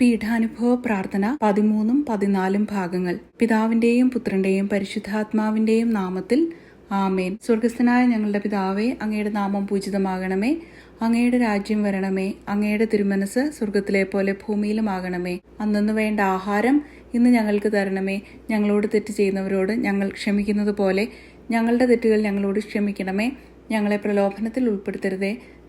പീഠാനുഭവ പ്രാർത്ഥന പതിമൂന്നും പതിനാലും ഭാഗങ്ങൾ. പിതാവിന്റെയും പുത്രന്റെയും പരിശുദ്ധാത്മാവിന്റെയും നാമത്തിൽ ആമേൻ. സ്വർഗസ്ഥനായ ഞങ്ങളുടെ പിതാവേ അങ്ങയുടെ നാമം പൂജിതമാകണമേ. അങ്ങയുടെ രാജ്യം വരണമേ. അങ്ങയുടെ തിരുമനസ് സ്വർഗത്തിലെ പോലെ ഭൂമിയിലുമാകണമേ. അന്നു വേണ്ട ആഹാരം ഇന്ന് ഞങ്ങൾക്ക് തരണമേ. ഞങ്ങളോട് തെറ്റ് ചെയ്യുന്നവരോട് ഞങ്ങൾ ക്ഷമിക്കുന്നത് പോലെ ഞങ്ങളുടെ തെറ്റുകൾ ഞങ്ങളോട് ക്ഷമിക്കണമേ. ഞങ്ങളെ പ്രലോഭനത്തിൽ ഉൾപ്പെടുത്തരുതേ.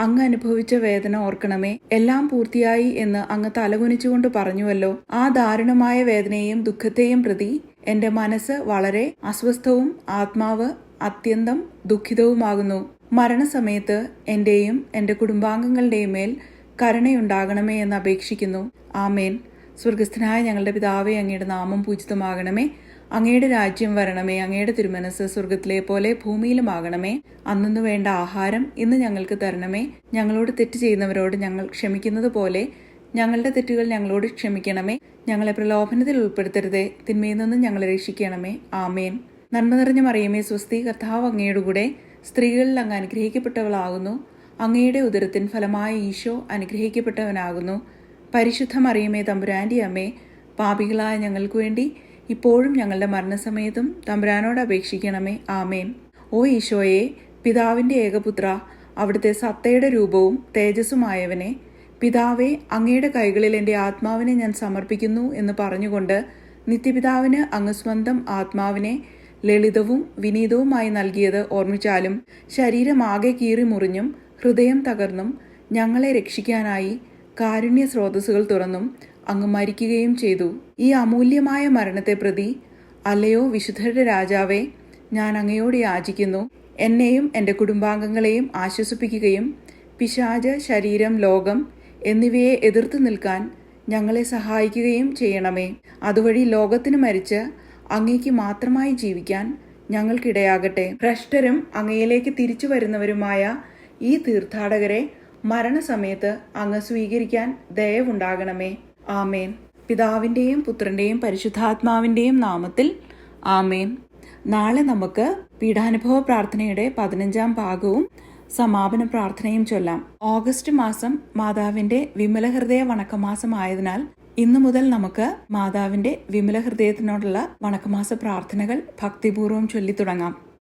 അങ്ങ് അനുഭവിച്ച വേദന ഓർക്കണമേ. എല്ലാം പൂർത്തിയായി എന്ന് അങ്ങ് തലകുനിച്ചുകൊണ്ട് പറഞ്ഞുവല്ലോ. ആ ദാരുണമായ വേദനയെയും ദുഃഖത്തെയും പ്രതി എന്റെ മനസ്സ് വളരെ അസ്വസ്ഥവും ആത്മാവ് അത്യന്തം ദുഃഖിതവുമാകുന്നു. മരണസമയത്ത് എന്റെയും എന്റെ കുടുംബാംഗങ്ങളുടെയും മേൽ കരുണയുണ്ടാകണമേ എന്ന് അപേക്ഷിക്കുന്നു. ആമേൻ. സ്വർഗസ്ഥനായ ഞങ്ങളുടെ പിതാവേ അങ്ങയുടെ നാമം പൂജിതമാകണമേ. അങ്ങയുടെ രാജ്യം വരണമേ അങ്ങയുടെ തിരുമനസ് സ്വർഗത്തിലെ പോലെ ഭൂമിയിലുമാകണമേ. അന്നു വേണ്ട ആഹാരം ഇന്ന് ഞങ്ങൾക്ക് തരണമേ. ഞങ്ങളോട് തെറ്റ് ചെയ്യുന്നവരോട് ഞങ്ങൾ ക്ഷമിക്കുന്നത് പോലെ ഞങ്ങളുടെ തെറ്റുകൾ ഞങ്ങളോട് ക്ഷമിക്കണമേ. ഞങ്ങളെ പ്രലോഭനത്തിൽ ഉൾപ്പെടുത്തരുതേ. തിന്മയിൽ നിന്ന് ഞങ്ങളെ രക്ഷിക്കണമേ. ആമേൻ. നന്മ നിറഞ്ഞ മറിയമേ സ്വസ്തി കർത്താവ് അങ്ങയുടെ കൂടെ സ്ത്രീകളിൽ അങ്ങ് അനുഗ്രഹിക്കപ്പെട്ടവളാകുന്നു. അങ്ങയുടെ ഉദരത്തിൻ ഫലമായ ഈശോ അനുഗ്രഹിക്കപ്പെട്ടവനാകുന്നു. പരിശുദ്ധ മറിയമേ തമ്പുരാന്റെ അമ്മേ പാപികളായ ഞങ്ങൾക്ക് വേണ്ടി ഇപ്പോഴും ഞങ്ങളുടെ മരണസമയത്തും തമ്പുരാനോട് അപേക്ഷിക്കണമേ. ആമേൻ. ഓ ഈശോയെ പിതാവിന്റെ ഏകപുത്ര അവിടുത്തെ സത്തയുടെ രൂപവും തേജസ്സുമായവനെ പിതാവെ അങ്ങയുടെ കൈകളിൽ എന്റെ ആത്മാവിനെ ഞാൻ സമർപ്പിക്കുന്നു എന്ന് പറഞ്ഞുകൊണ്ട് നിത്യപിതാവിന് അങ്ങ് സ്വന്തം ആത്മാവിനെ ലളിതവും വിനീതവുമായി നൽകിയത് ഓർമ്മിച്ചാലും ശരീരമാകെ കീറി മുറിഞ്ഞും ഹൃദയം തകർന്നും ഞങ്ങളെ രക്ഷിക്കാനായി കാരുണ്യ സ്രോതസ്സുകൾ തുറന്നും അങ്ങ് മരിക്കുകയും ചെയ്തു. ഈ അമൂല്യമായ മരണത്തെ പ്രതി അല്ലയോ വിശുദ്ധരുടെ രാജാവേ ഞാൻ അങ്ങയോട് യാചിക്കുന്നു. എന്നെയും എന്റെ കുടുംബാംഗങ്ങളെയും ആശ്വസിപ്പിക്കുകയും പിശാജ് ശരീരം ലോകം എന്നിവയെ എതിർത്ത് നിൽക്കാൻ ഞങ്ങളെ സഹായിക്കുകയും ചെയ്യണമേ. അതുവഴി ലോകത്തിന് മരിച്ച് അങ്ങേക്ക് മാത്രമായി ജീവിക്കാൻ ഞങ്ങൾക്കിടയാകട്ടെ. ഭ്രഷ്ടരും അങ്ങയിലേക്ക് തിരിച്ചു വരുന്നവരുമായ ഈ തീർത്ഥാടകരെ മരണസമയത്ത് അങ്ങ് സ്വീകരിക്കാൻ ദയവുണ്ടാകണമേ. ആമേൻ. പിതാവിന്റെയും പുത്രന്റെയും പരിശുദ്ധാത്മാവിന്റെയും നാമത്തിൽ ആമേൻ. നാളെ നമുക്ക് പീഠാനുഭവ പ്രാർത്ഥനയുടെ പതിനഞ്ചാം ഭാഗവും സമാപന പ്രാർത്ഥനയും ചൊല്ലാം. ഓഗസ്റ്റ് മാസം മാതാവിന്റെ വിമലഹൃദയ വണക്കമാസം ആയതിനാൽ ഇന്നു മുതൽ നമുക്ക് മാതാവിന്റെ വിമല ഹൃദയത്തിനോടുള്ള വണക്കമാസ പ്രാർത്ഥനകൾ ഭക്തിപൂർവം ചൊല്ലി തുടങ്ങാം